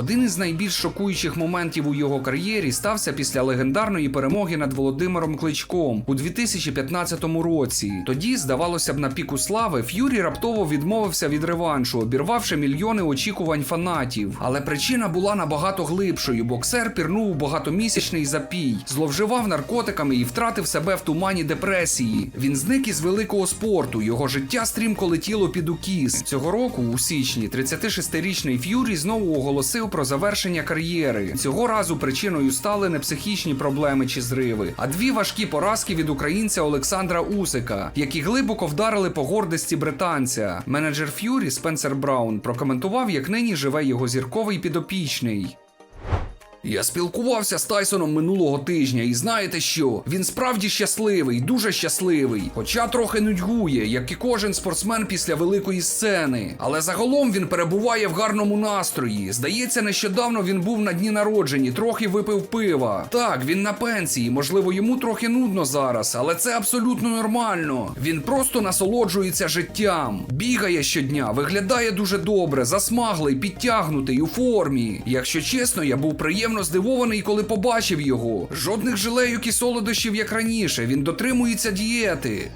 Один із найбільш шокуючих моментів у його кар'єрі стався після легендарної перемоги над Володимиром Кличком у 2015 році. Тоді, здавалося б, на піку слави Ф'юрі раптово відмовився від реваншу, обірвавши мільйони очікувань фанатів. Але причина була набагато глибшою. Боксер пірнув у багатомісячний запій, зловживав наркотиками і втратив себе в тумані депресії. Він зник із великого спорту. Його життя стрімко летіло під укіс. Цього року, у січні, 36-річний Ф'юрі знову оголосив про завершення кар'єри. Цього разу причиною стали не психічні проблеми чи зриви, а дві важкі поразки від українця Олександра Усика, які глибоко вдарили по гордості британця. Менеджер Ф'юрі Спенсер Браун прокоментував, як нині живе його зірковий підопічний. Я спілкувався з Тайсоном минулого тижня, і знаєте що? Він справді щасливий, дуже щасливий. Хоча трохи нудьгує, як і кожен спортсмен після великої сцени. Але загалом він перебуває в гарному настрої. Здається, нещодавно він був на дні народжені, трохи випив пива. Так, він на пенсії, можливо, йому трохи нудно зараз, але це абсолютно нормально. Він просто насолоджується життям, бігає щодня, виглядає дуже добре, засмаглий, підтягнутий у формі. Якщо чесно, я був приємно здивований, коли побачив його. Жодних жилейок і солодощів, як раніше. Він дотримується дієти.